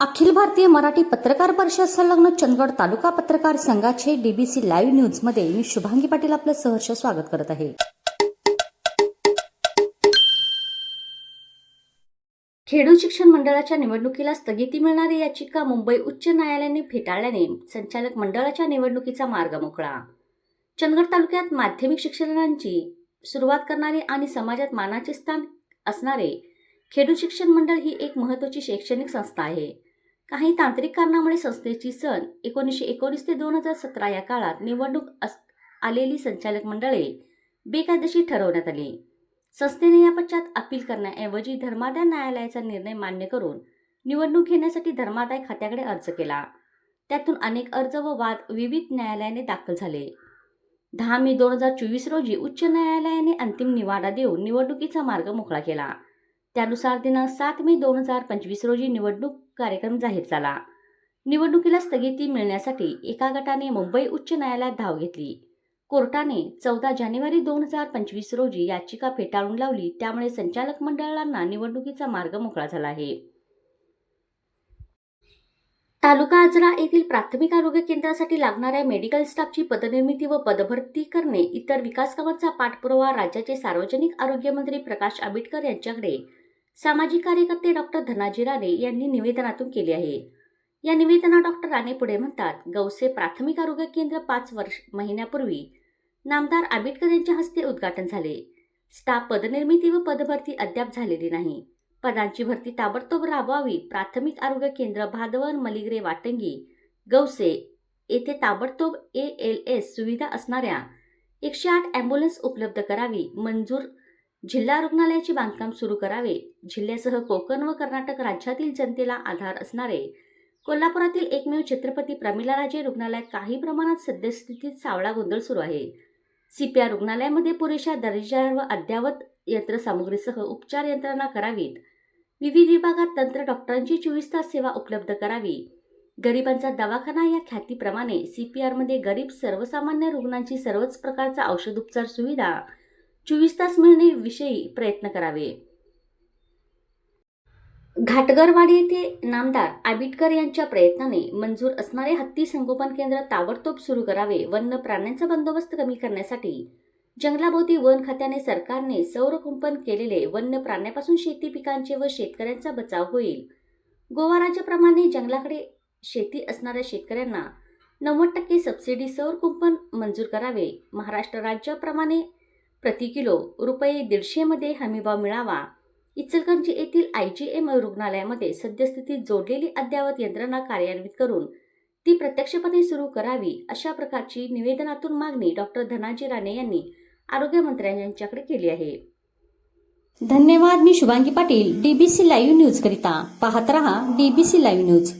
अखिल भारतीय मराठी पत्रकार परिषद संलग्न चंदगड तालुका पत्रकार संघाचे डीबीसी लाईव्ह न्यूजमध्ये मी शुभांगी पाटील आपलं सहर्ष स्वागत करत आहे. खेडू शिक्षण मंडळाच्या निवडणुकीला स्थगिती मिळणारी याचिका मुंबई उच्च न्यायालयाने फेटाळल्याने संचालक मंडळाच्या निवडणुकीचा मार्ग मोकळा. चंदगड तालुक्यात माध्यमिक शिक्षणाची सुरुवात करणारे आणि समाजात मानाचे स्थान असणारे खेडू शिक्षण मंडळ ही एक महत्त्वाची शैक्षणिक संस्था आहे. काही तांत्रिक कारणामुळे संस्थेची सन एकोणीसशे एकोणीस ते दोन हजार सतरा या काळात निवडणूक अस आलेली संचालक मंडळे बेकायदेशीर ठरवण्यात आली. संस्थेने या पश्चात अपील करण्याऐवजी धर्मादाय न्यायालयाचा निर्णय मान्य करून निवडणूक घेण्यासाठी धर्मादाय खात्याकडे अर्ज केला. त्यातून अनेक अर्ज व वाद विविध न्यायालयाने दाखल झाले. दहा मे दोन हजार चोवीस रोजी उच्च न्यायालयाने अंतिम निवाडा देऊन निवडणुकीचा मार्ग मोकळा केला. त्यानुसार दिनांक सात मे दोन हजार पंचवीस रोजी निवडणूक कार्यक्रम जाहीर झाला. निवडणुकीला स्थगिती मिळण्यासाठी एका गटाने मुंबई उच्च न्यायालयात धाव घेतली. कोर्टाने चौदा जानेवारी दोन हजार पंचवीस रोजी याचिका फेटाळून लावली त्यामुळे संचालक मंडळांना निवडणुकीचा मार्ग मोकळा झाला आहे. तालुका आजरा येथील प्राथमिक आरोग्य केंद्रासाठी लागणाऱ्या मेडिकल स्टाफची पदनिर्मिती व पदभरती करणे इतर विकासकामांचा पाठपुरावा राज्याचे सार्वजनिक आरोग्यमंत्री प्रकाश आंबेडकर यांच्याकडे सामाजिक कार्यकर्ते डॉक्टर धनाजी राणे यांनी निवेदनातून केले आहे. या निवेदनात डॉक्टर राणे पुढे म्हणतात गौसे प्राथमिक आरोग्य केंद्र पाच वर्ष महिन्यापूर्वी नामदार आंबेडकर यांच्या हस्ते उद्घाटन झाले. स्टाफ पदनिर्मिती व पदभरती अद्याप झालेली नाही. पदांची भरती ताबडतोब राबवावी प्राथमिक आरोग्य केंद्र भादवन मलिग्रे वाटंगी गौसे येथे ताबडतोब ए एल एस सुविधा असणाऱ्या एकशे आठ ॲम्ब्युलन्स उपलब्ध करावी मंजूर जिल्हा रुग्णालयाचे बांधकाम सुरू करावे. जिल्ह्यासह कोकण व कर्नाटक राज्यातील जनतेला आधार असणारे कोल्हापुरातील एकमेव छत्रपती प्रमिलाराजे रुग्णालयात काही प्रमाणात सद्यस्थितीत सावळा गोंधळ सुरू आहे. सीपीआर रुग्णालयामध्ये पुरेशा दर्जा व अद्ययावत यंत्रसामुग्रीसह उपचार यंत्रणा करावीत. विविध विभागात तंत्र डॉक्टरांची चोवीस तास सेवा उपलब्ध करावी. गरिबांचा दवाखाना या ख्यातीप्रमाणे सीपीआरमध्ये गरीब सर्वसामान्य रुग्णांची सर्वच प्रकारचा औषध उपचार सुविधा चोवीस तास मिळण्याविषयी प्रयत्न करावे. घाटगरवाडी येथे नामदार आबिटकर यांच्या प्रयत्नाने मंजूर असणारे हत्ती संगोपन केंद्र ताबडतोब सुरू करावे वन्य प्राण्यांचा बंदोबस्त कमी करण्यासाठी. जंगलाभोवती वन खात्याने सरकारने सौरकंपण केलेले वन्य प्राण्यापासून शेती पिकांचे व शेतकऱ्यांचा बचाव होईल. गोवा राज्याप्रमाणे जंगलाकडे शेती असणाऱ्या शेतकऱ्यांना नव्वद टक्के सबसिडी सौर कुंपण मंजूर करावे. महाराष्ट्र राज्याप्रमाणे प्रति किलो रुपये दीडशेमध्ये हमीभाव मिळावा. इचलकरंजी येथील आय जी एम रुग्णालयामध्ये सद्यस्थितीत जोडलेली अद्ययावत यंत्रणा कार्यान्वित करून ती प्रत्यक्षपणे सुरू करावी अशा प्रकारची निवेदनातून मागणी डॉक्टर धनाजी राणे यांनी आरोग्यमंत्र्यांनी यांच्याकडे केली आहे. धन्यवाद मी Shubhangi Patil DBC live news करिता पाहत रहा डीबीसी लाईव्ह न्यूज.